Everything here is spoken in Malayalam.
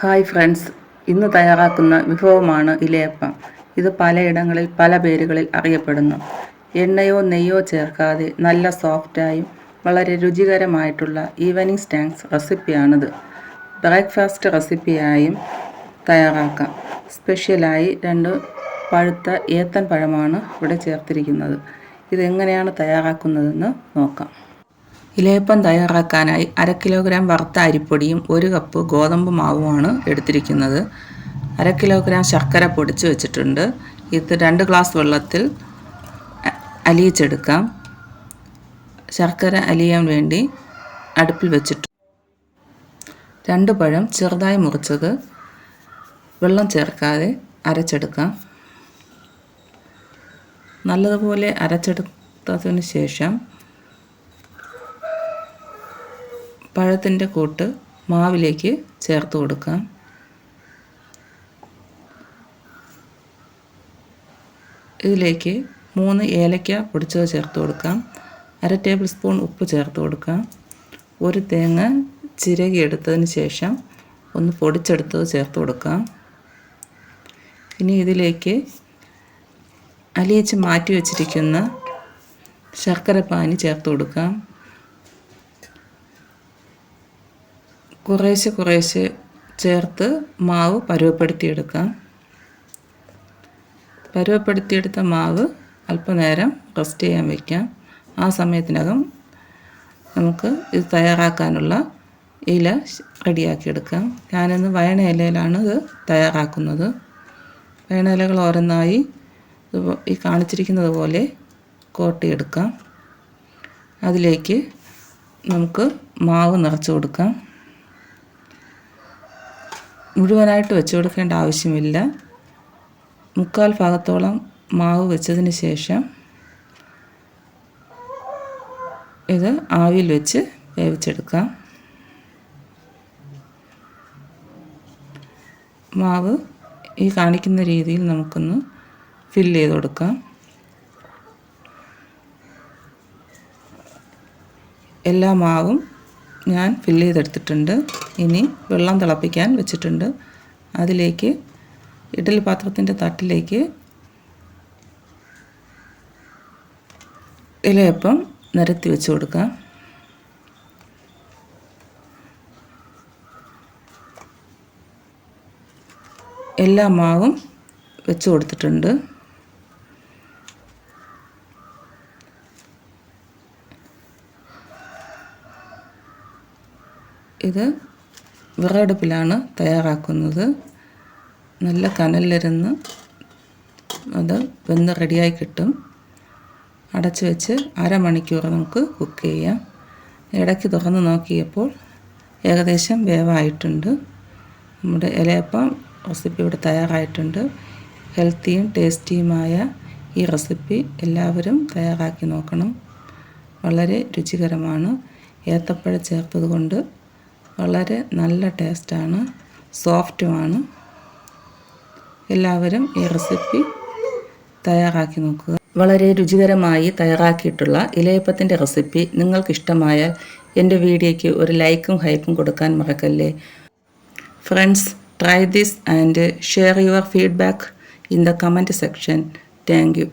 ഹായ് ഫ്രണ്ട്സ് ഇന്ന് തയ്യാറാക്കുന്ന വിഭവമാണ് ഇലയപ്പം. ഇത് പലയിടങ്ങളിൽ പല പേരുകളിൽ അറിയപ്പെടുന്നു. എണ്ണയോ നെയ്യോ ചേർക്കാതെ നല്ല സോഫ്റ്റായും വളരെ രുചികരമായിട്ടുള്ള ഈവനിങ് സ്നാക്സ് റെസിപ്പിയാണിത് ബ്രേക്ക്ഫാസ്റ്റ് റെസിപ്പിയായും തയ്യാറാക്കാം. സ്പെഷ്യലായി രണ്ട് പഴുത്ത ഏത്തൻ പഴമാണ് ഇവിടെ ചേർത്തിരിക്കുന്നത്. ഇതെങ്ങനെയാണ് തയ്യാറാക്കുന്നതെന്ന് നോക്കാം. ഇലയപ്പം തയ്യാറാക്കാനായി അര കിലോഗ്രാം വറുത്ത അരിപ്പൊടിയും ഒരു കപ്പ് ഗോതമ്പ് മാവുമാണ് എടുത്തിരിക്കുന്നത്. അര കിലോഗ്രാം ശർക്കര പൊടിച്ച് വെച്ചിട്ടുണ്ട്. ഇത് രണ്ട് ഗ്ലാസ് വെള്ളത്തിൽ അലിയിച്ചെടുക്കാം. ശർക്കര അലിയാൻ വേണ്ടി അടുപ്പിൽ വെച്ചിട്ട് രണ്ട് പഴം ചെറുതായി മുറിച്ചത് വെള്ളം ചേർക്കാതെ അരച്ചെടുക്കാം. നല്ലതുപോലെ അരച്ചെടുത്തതിന് ശേഷം പഴത്തിന്റെ കൂട്ട് മാവിലേക്ക് ചേർത്ത് കൊടുക്കാം. ഇതിലേക്ക് മൂന്ന് ഏലക്ക പൊടിച്ചത് ചേർത്ത് കൊടുക്കാം. അര ടേബിൾ സ്പൂൺ ഉപ്പ് ചേർത്ത് കൊടുക്കാം. ഒരു തേങ്ങ ചിരകി എടുത്തതിന് ശേഷം ഒന്ന് പൊടിച്ചെടുത്തത് ചേർത്ത് കൊടുക്കാം. ഇനി ഇതിലേക്ക് അലിയിച്ച് മാറ്റി വച്ചിരിക്കുന്ന ശർക്കര പാനി ചേർത്ത് കൊടുക്കാം. കുറേശ്ശെ കുറേശ്ശെ ചേർത്ത് മാവ് പരുവപ്പെടുത്തിയെടുക്കാം. പരുവപ്പെടുത്തിയെടുത്ത മാവ് അല്പനേരം റെസ്റ്റ് ചെയ്യാൻ വയ്ക്കാം ആ സമയത്തിനകം നമുക്ക് ഇത് തയ്യാറാക്കാനുള്ള ഇല റെഡിയാക്കിയെടുക്കാം. ഞാനിന്ന് വയണ ഇലയിലാണ് ഇത് തയ്യാറാക്കുന്നത്. വയണ ഇലകൾ ഓരോന്നായി ഈ കാണിച്ചിരിക്കുന്നത് പോലെ കോട്ടിയെടുക്കാം. അതിലേക്ക് നമുക്ക് മാവ് നിറച്ച് കൊടുക്കാം. മുഴുവനായിട്ട് വെച്ച് കൊടുക്കേണ്ട ആവശ്യമില്ല. മുക്കാൽ ഭാഗത്തോളം മാവ് വെച്ചതിന് ശേഷം ഇത് ആവിയിൽ വെച്ച് വേവിച്ചെടുക്കാം. മാവ് ഈ കാണിക്കുന്ന രീതിയിൽ നമുക്കൊന്ന് ഫില്ല് ചെയ്ത് കൊടുക്കാം. എല്ലാ മാവും ഞാൻ ഫില്ല് ചെയ്തെടുത്തിട്ടുണ്ട്. ഇനി വെള്ളം തിളപ്പിക്കാൻ വെച്ചിട്ടുണ്ട്. അതിലേക്ക് ഇഡലി പാത്രത്തിന്റെ തട്ടിലേക്ക് ഇലയപ്പം നിരത്തി വെച്ച് കൊടുക്കാം എല്ലാ മാവും വെച്ച് കൊടുത്തിട്ടുണ്ട്. ഇത് വിറകടുപ്പിലാണ് തയ്യാറാക്കുന്നത്. നല്ല കനലിലിരുന്ന് അത് വെന്ന് റെഡിയായി കിട്ടും. അടച്ചു വെച്ച് അരമണിക്കൂർ നമുക്ക് കുക്ക് ചെയ്യാം. ഇടയ്ക്ക് തുറന്ന് നോക്കിയപ്പോൾ ഏകദേശം വേവായിട്ടുണ്ട്. നമ്മുടെ ഇലയപ്പം റെസിപ്പി ഇവിടെ തയ്യാറായിട്ടുണ്ട്. ഹെൽത്തിയും ടേസ്റ്റിയുമായ ഈ റെസിപ്പി എല്ലാവരും തയ്യാറാക്കി നോക്കണം. വളരെ രുചികരമാണ്. ഏത്തപ്പഴം ചേർത്തത് കൊണ്ട് വളരെ നല്ല ടേസ്റ്റാണ്. സോഫ്റ്റുമാണ്. എല്ലാവരും ഈ റെസിപ്പി തയ്യാറാക്കി നോക്കുക. വളരെ രുചികരമായി തയ്യാറാക്കിയിട്ടുള്ള ഇലയപ്പത്തിന്റെ റെസിപ്പി നിങ്ങൾക്കിഷ്ടമായാൽ എന്റെ വീഡിയോയ്ക്ക് ഒരു ലൈക്കും ഹൈപ്പും കൊടുക്കാൻ മറക്കല്ലേ. Friends try this and share your feedback in the comment section. Thank